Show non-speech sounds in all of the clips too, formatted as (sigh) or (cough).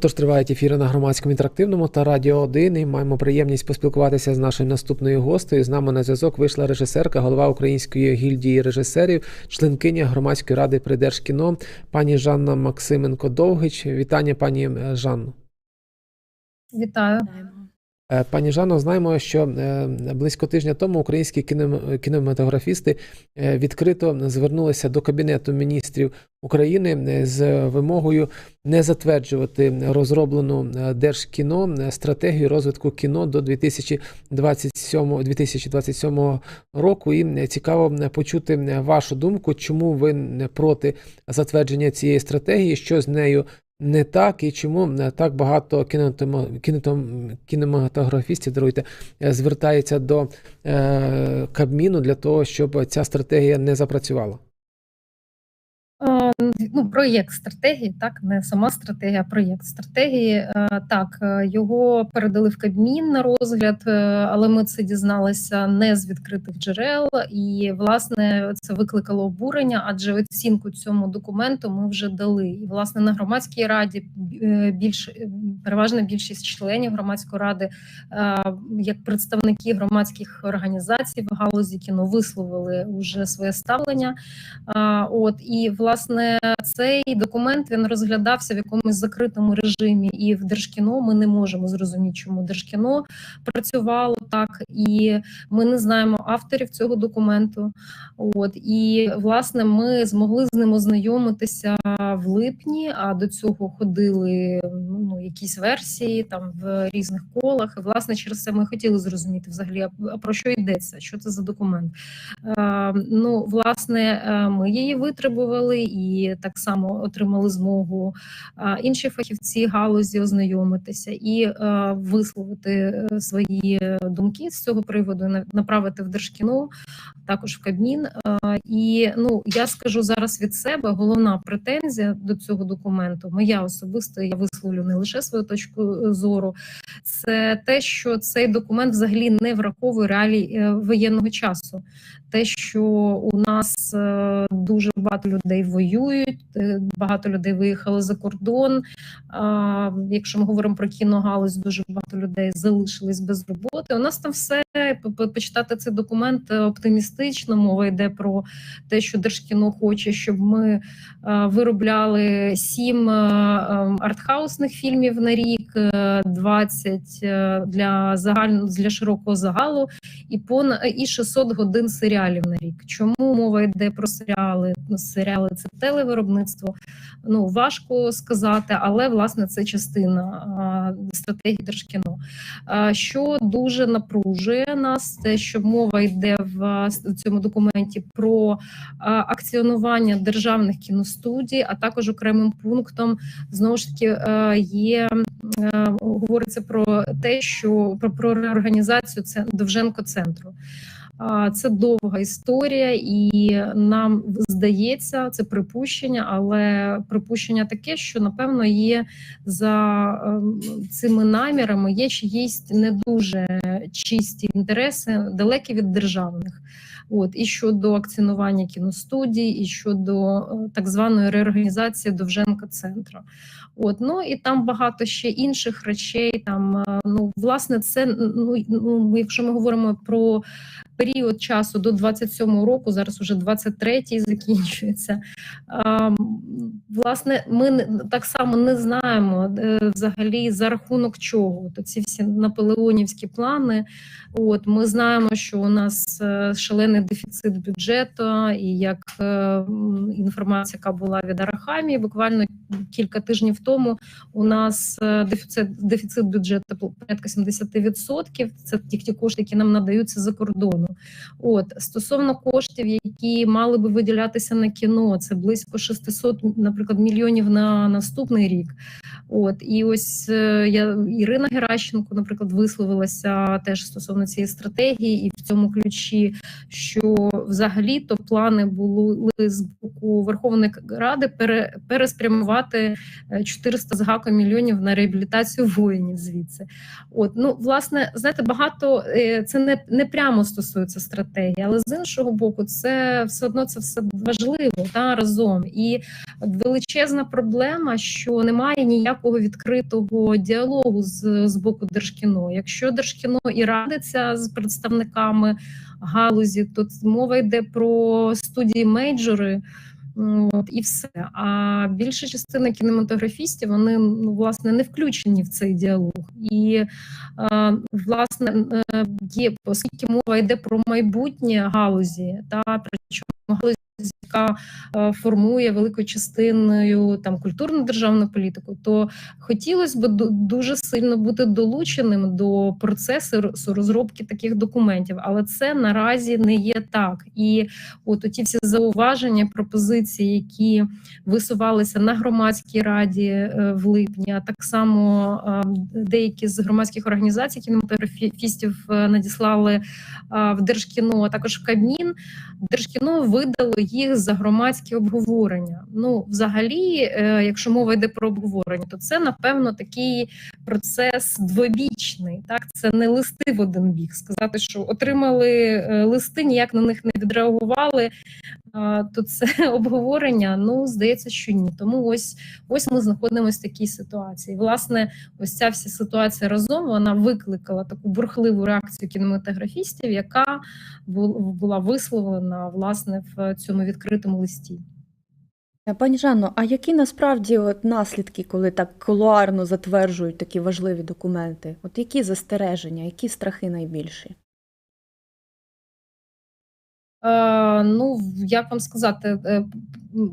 Отож, тривають ефіри на громадському інтерактивному та радіо 1 і маємо приємність поспілкуватися з нашою наступною гостею. З нами на зв'язок вийшла режисерка, голова Української гільдії режисерів, членкиня громадської ради при Держкіно, пані Жанна Максименко Довгич. Вітання, пані Жанну. Жанно. Вітаю. Е, Пані Жанно, знаємо, що е, близько тижня тому українські кінематографісти е, відкрито звернулися до Кабінету міністрів України з вимогою не затверджувати розроблену Держкіно стратегію розвитку кіно до 2027, 2027 року. І цікаво почути вашу думку, чому ви не проти затвердження цієї стратегії, що з нею не так і чому е, так багато кінематографістів даруйте, е, звертається до е, Кабміну для того, щоб ця стратегія не запрацювала. Ну, проєкт стратегії, так, не сама стратегія, а проєкт стратегії. Е, Так, е, його передали в Кабмін на розгляд, е, але ми це дізналися не з відкритих джерел, і власне це викликало обурення, адже оцінку цьому документу ми вже дали. І власне на громадській раді більш переважна більшість членів громадської ради, як представники громадських організацій в галузі кіно, висловили вже своє ставлення. От і власне цей документ він розглядався в якомусь закритому режимі, і в Держкіно ми не можемо зрозуміти, чому Держкіно працювало так, і ми не знаємо авторів цього документу. От і власне ми змогли з ним ознайомитися в липні. А до цього ходили ну якісь версії там в різних колах. І власне через це ми хотіли зрозуміти взагалі, про що йдеться, що це за документ. Е, Ну, власне, е, ми її витребували і так само отримали змогу інші фахівці галузі ознайомитися і е, висловити е, свої думки з цього приводу, на- направити в Держкіно, також в Кабмін. І ну я скажу зараз від себе головна претензія до цього документу, моя особисто, я висловлю не лише свою точку е, зору, це те, що цей документ взагалі не враховує реалій е, воєнного часу те, що у нас дуже багато людей воюють, е, багато людей виїхали за кордон. Якщо ми говоримо про кіногалузь, дуже багато людей залишились без роботи. У нас там все по- по- почитати цей документ е, оптимістично. Мова йде про те, що Держкіно хоче, щоб ми е, виробляли сім артхаусних фільмів на рік, е, 20 е, для загального для широкого загалу і пон і 600 годин серіалів на рік. Чому мова йде про серіали? Серіали це телевиробництво. Ну важко сказати, але власне це частина стратегії Держкіно. Що дуже напружує нас, те, що мова йде в цьому документі про акціонування державних кіностудій, а також окремим пунктом знову ж таки є говориться про те, що про, про реорганізацію це Довженко центру. Це довга історія, і нам здається, це припущення, але припущення таке, що напевно є за ем, цими намірами є чиїсь не дуже чисті інтереси, далекі від державних. От і щодо акціонування кіностудій, і щодо е, так званої реорганізації Довженка центру. От ну і там багато ще інших речей. Там е, ну власне, це ну, ну якщо ми говоримо про період часу до 27-го року, зараз уже 23-й закінчується. Власне, ми так само не знаємо е, взагалі за рахунок чого. То ці всі наполеонівські плани. От ми знаємо, що у нас е, шалений дефіцит бюджету, і як е, інформація, яка була від Арахамії, буквально кілька тижнів тому у нас дефіцит дефіцит бюджету по- порядка 70%. Це ті, ті кошти, які нам надаються за кордону. От стосовно коштів, які мали би виділятися на кіно, це близько 600, наприклад, мільйонів на наступний рік. От і ось е, я Ірина Геращенко, наприклад, висловилася теж стосовно цієї стратегії, і в цьому ключі, що взагалі то плани були з боку Верховної Ради пере, переспрямувати е, 400 з гаком мільйонів на реабілітацію воїнів звідси. От ну власне, знаєте, багато е, це не, не прямо стосується стратегії, але з іншого боку, це все одно це все важливо та разом. І величезна проблема, що немає ніякого відкритого діалогу з, з боку Держкіно. Якщо Держкіно і радиться з представниками галузі, то мова йде про студії мейджори. От, і все. А більша частина кінематографістів вони ну, власне не включені в цей діалог. І е, власне є, оскільки мова йде про майбутнє галузі, та причому галузі, яка е, формує великою частиною там культурну державну політику, то хотілося б дуже сильно бути долученим до процесу розробки таких документів, але це наразі не є так. І от ті всі зауваження, пропозиції, які висувалися на громадській раді е, в липні, а так само е, деякі з громадських організацій кінематографістів надіслали в Держкіно, а також в Кабмін. Держкіно видало їх за громадські обговорення. Ну, взагалі, е, якщо мова йде про обговорення, то це напевно такий процес двобічний. Так, це не листи в один бік. Сказати, що отримали е, листи, ніяк на них не відреагували. То це (laughs) обговорення. Ну здається, що ні. Тому ось ось ми знаходимося в такій ситуації. Власне, ось ця вся ситуація разом вона викликала таку бурхливу реакцію кінематографістів, яка була висловлена власне в цьому відкритому листі. Е, Пані Жанно, а які насправді от наслідки, коли так колуарно затверджують такі важливі документи? От які застереження, які страхи найбільші? Е, ну, як вам сказати, е,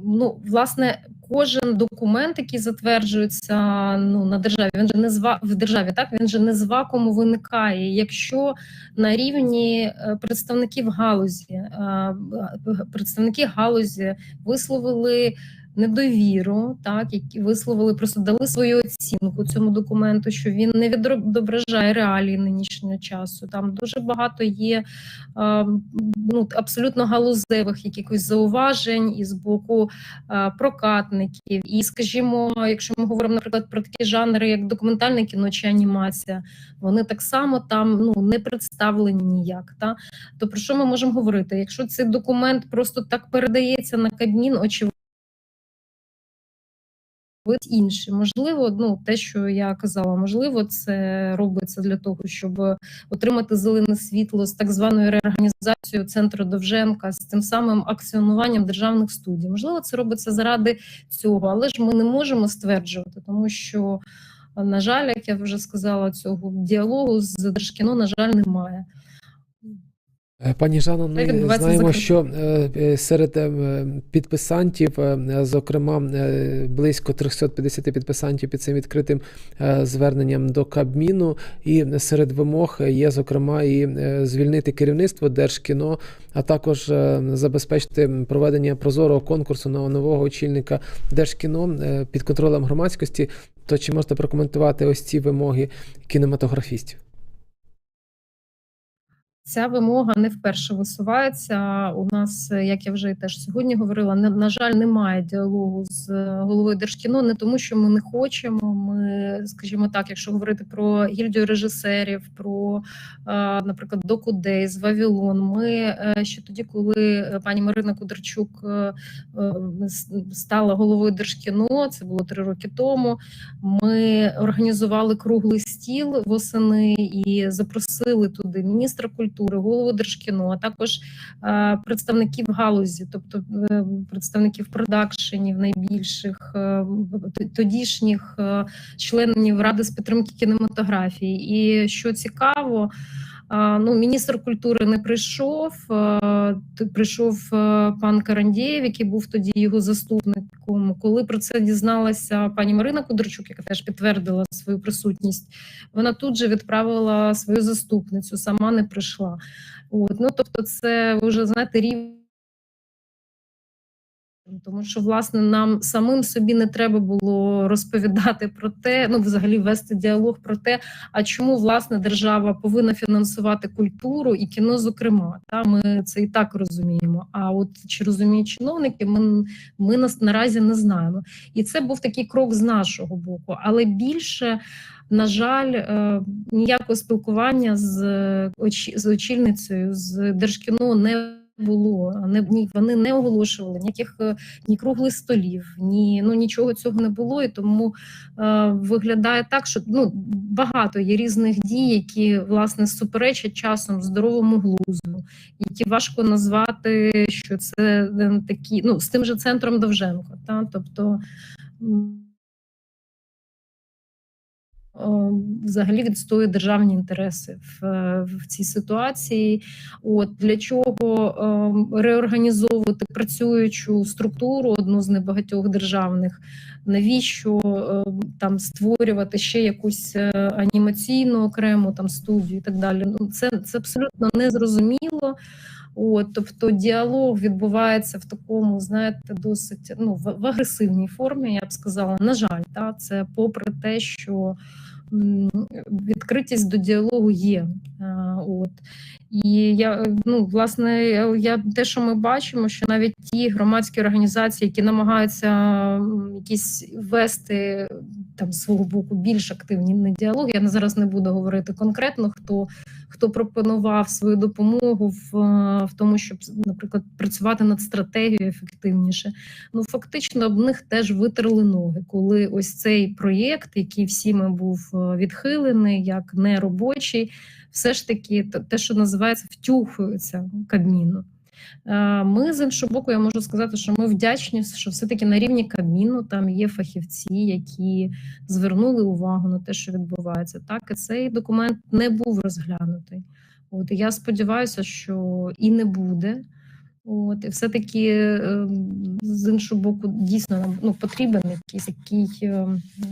ну, власне, кожен документ, який затверджується ну, на державі, він же не з ва- в державі, так він же не з вакууму виникає. Якщо на рівні е, представників галузі, е, представники галузі висловили недовіру, так які висловили, просто дали свою оцінку цьому документу, що він не відображає реалії нинішнього часу. Там дуже багато є е, ну, абсолютно галузевих якихось зауважень і з боку е, прокатників. І, скажімо, якщо ми говоримо, наприклад, про такі жанри, як документальне кіно чи анімація, вони так само там ну, не представлені ніяк. Та? То про що ми можемо говорити? Якщо цей документ просто так передається на Кабмін, очевидно, інше. Можливо, ну те, що я казала, можливо, це робиться для того, щоб отримати зелене світло з так званою реорганізацією центру Довженка, з тим самим акціонуванням державних студій. Можливо, це робиться заради цього, але ж ми не можемо стверджувати, тому що, на жаль, як я вже сказала, цього діалогу з Держкіно, на жаль, немає. Е, Пані Жанно, ми знаємо, що е, е, серед підписантів, зокрема, близько 350 підписантів під цим відкритим зверненням до Кабміну, і серед вимог є, зокрема, і звільнити керівництво Держкіно, а також забезпечити проведення прозорого конкурсу на нового очільника Держкіно під контролем громадськості. То чи можете прокоментувати ось ці вимоги кінематографістів? Ця вимога не вперше висувається. У нас, як я вже теж сьогодні говорила, не, на жаль, немає діалогу з е, головою Держкіно, не тому, що ми не хочемо. Ми, скажімо так, якщо говорити про гільдію режисерів, про, е, наприклад, Доку Дейз, Вавілон. Ми е, ще тоді, коли пані Марина Кудрачук с- стала головою Держкіно, це було три роки тому. Ми організували круглий стіл восени і запросили туди міністра культури, голову Держкіно, а також е, представників галузі, тобто е, представників продакшенів найбільших, е, тодішніх членів ради з підтримки кінематографії. І що цікаво. Ну, міністр культури не прийшов. Прийшов пан Карандєєв, який був тоді його заступником. Коли про це дізналася пані Марина Кудрачук, яка теж підтвердила свою присутність, вона тут же відправила свою заступницю, сама не прийшла. От ну тобто, це вже знаєте рівень. Тому що, власне, нам самим собі не треба було розповідати про те, ну взагалі вести діалог про те, а чому власне держава повинна фінансувати культуру і кіно, зокрема. Та ми це і так розуміємо. А от чи розуміють чиновники, ми, ми нас наразі не знаємо. І це був такий крок з нашого боку, але більше. На жаль, е, ніякого спілкування е, з очільницею з Держкіно не було. Не ні, вони не оголошували ніяких е, ні круглих столів, ні ну нічого цього не було. І тому е, виглядає так, що ну багато є різних дій, які власне суперечать часом здоровому глузду, які важко назвати, що це е, такі, ну з тим же центром Довженко. Та тобто. М, е, Взагалі відстоює державні інтереси в, е, в цій ситуації. От для чого е, реорганізовувати працюючу структуру, одну з небагатьох державних, навіщо е, там створювати ще якусь е, анімаційну окрему там студію і так далі. Ну це, це абсолютно незрозуміло. От, тобто діалог відбувається в такому, знаєте, досить ну в, в агресивній формі, я б сказала. На жаль, та це попри те, що відкритість до діалогу є. От. І я ну власне, я, те, що ми бачимо, що навіть ті громадські організації, які намагаються якісь вести там свого боку більш активні на діалог. Я зараз не буду говорити конкретно, хто хто пропонував свою допомогу в, в тому, щоб, наприклад, працювати над стратегією ефективніше. Ну фактично об них теж витерли ноги, коли ось цей проєкт, який всіми був е, відхилений, як неробочий, все ж таки те, що називається, втюхується Кабміну. Е, Ми з іншого боку, я можу сказати, що ми вдячні, що все-таки на рівні Кабміну там є фахівці, які звернули увагу на те, що відбувається. Так, і цей документ не був розглянутий. От я сподіваюся, що і не буде. От, і все-таки е, з іншого боку, дійсно нам ну, потрібен якийсь який е,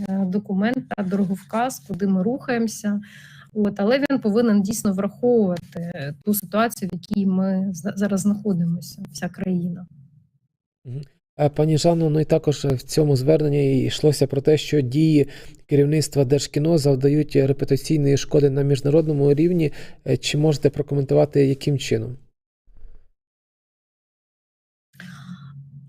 документ та дороговказ, куди ми рухаємося. От, але він повинен дійсно враховувати ту ситуацію, в якій ми за- зараз знаходимося, вся країна. Пані Жанно, ну і також в цьому зверненні йшлося про те, що дії керівництва Держкіно завдають репутаційної шкоди на міжнародному рівні. Е, Чи можете прокоментувати, яким чином?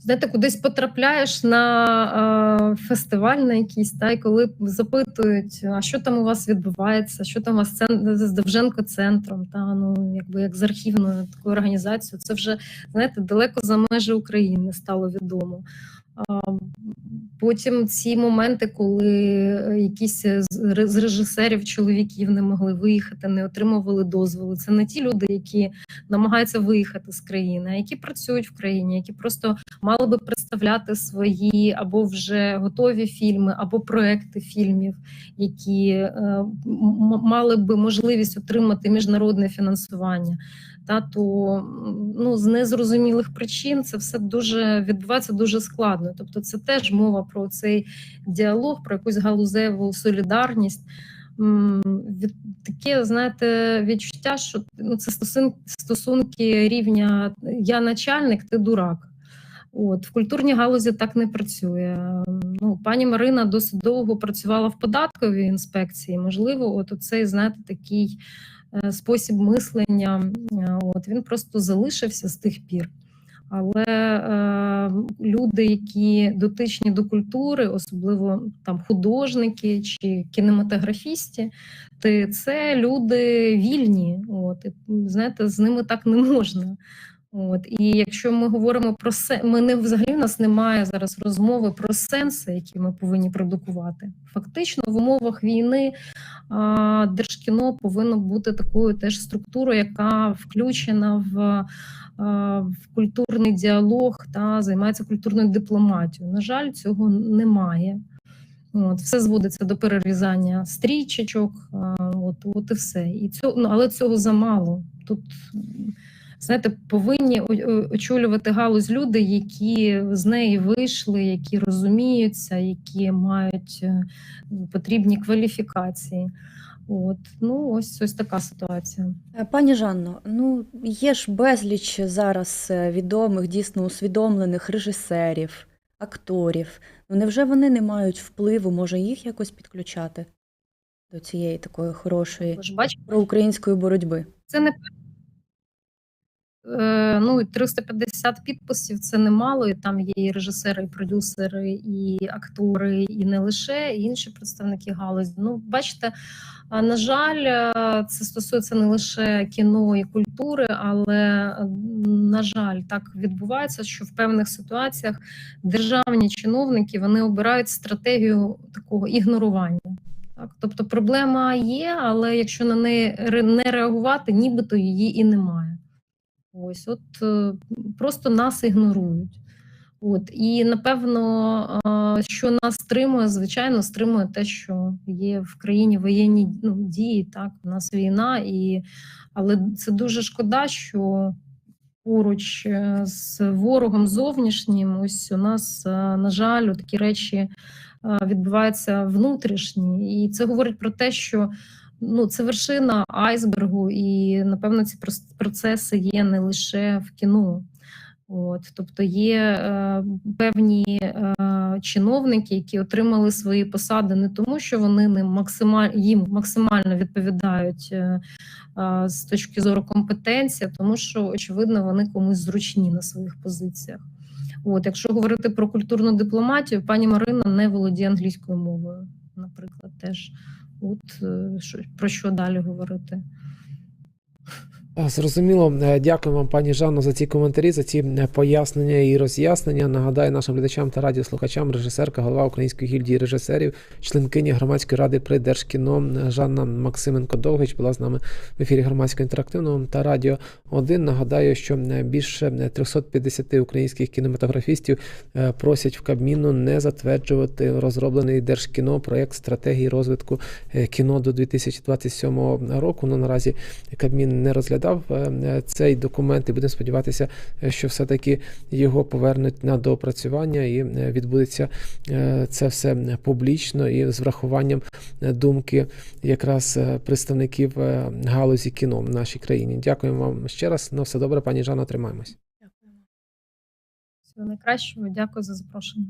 Знаєте, кудись потрапляєш на е, фестиваль на якийсь, та й коли запитують, а що там у вас відбувається, що там у вас цен- з Довженко центром, та ну якби як з архівною такою організацією, це вже знаєте далеко за межі України стало відомо. Потім ці моменти, коли якісь з режисерів чоловіків не могли виїхати, не отримували дозволи. Це не ті люди, які намагаються виїхати з країни, а які працюють в країні, які просто мали би представляти свої або вже готові фільми, або проекти фільмів, які е, мали би можливість отримати міжнародне фінансування. Та то ну з незрозумілих причин це все дуже відбувається дуже складно. Тобто, це теж мова про цей діалог, про якусь галузеву солідарність. Таке, знаєте, відчуття, що ну це стосунки, стосунки рівня я начальник, ти дурак. От в культурній галузі так не працює. Ну, пані Марина досить довго працювала в податковій інспекції. Можливо, от оцей, знаєте, такий е, спосіб мислення. е, От він просто залишився з тих пір. Але е, люди, які дотичні до культури, особливо там художники чи кінематографісти, ти це люди вільні. От і знаєте, з ними так не можна. От і якщо ми говоримо про се, ми не взагалі в нас немає зараз розмови про сенси, які ми повинні продукувати. Фактично, в умовах війни держкіно повинно бути такою теж структурою, яка включена в, в культурний діалог та займається культурною дипломатією. На жаль, цього немає. От, все зводиться до перерізання стрічечок, от, от і все. І цього, ну, але цього замало. Тут знаєте, повинні очолювати галузь люди, які з неї вийшли, які розуміються, які мають е, потрібні кваліфікації. От, ну ось ось така ситуація. Е, Пані Жанно, ну є ж безліч зараз е, відомих, дійсно усвідомлених режисерів, акторів. Ну невже вони не мають впливу? Може їх якось підключати до цієї такої хорошої проукраїнської боротьби? це не ну, і 350 підписів це немало, і там є і режисери, і продюсери, і актори, і не лише і інші представники галузі. Ну, бачите, на жаль, е, це стосується не лише кіно і культури, але е, на жаль, так відбувається, що в певних ситуаціях державні чиновники вони обирають стратегію такого ігнорування. Так, тобто проблема є, але якщо на неї не реагувати, нібито її і немає. Ось, от е, просто нас ігнорують. От і напевно, е, що нас стримує, звичайно, стримує те, що є в країні воєнні ну, дії. Так, у нас війна, і але це дуже шкода, що поруч е, з ворогом зовнішнім, ось у нас, на жаль, такі речі відбуваються внутрішні, і це говорить про те, що ну, це вершина айсбергу, і напевно ці процеси є не лише в кіно. От, тобто є е, певні е, чиновники, які отримали свої посади не тому, що вони ним максималь, їм максимально відповідають е, е, з точки зору компетенції, тому що очевидно вони комусь зручні на своїх позиціях. От, якщо говорити про культурну дипломатію, пані Марина не володіє англійською мовою, наприклад, теж. От е, що, про що далі говорити? Зрозуміло, Е, дякую вам, пані Жанно, за ці коментарі, за ці е, пояснення і роз'яснення. Нагадаю нашим глядачам та радіослухачам, режисерка, голова Української гільдії режисерів, членкиня громадської ради при Держкіно е, Жанна Максименко Довгич була з нами в ефірі громадського інтерактивного та радіо 1. Нагадаю, що більше е, 350 українських кінематографістів просять в Кабміну не затверджувати розроблений Держкіно проєкт стратегії розвитку кіно до 2027 року. Ну наразі Кабмін не розглядав е, цей документ, і будемо сподіватися, е, що все-таки його повернуть на доопрацювання і е, відбудеться е, це все публічно і з врахуванням е, думки якраз е, представників е, галузі кіно в нашій країні. Дякуємо вам ще раз. На все добре, пані Жанна, тримаємось. Всього найкращого. Дякую за запрошення.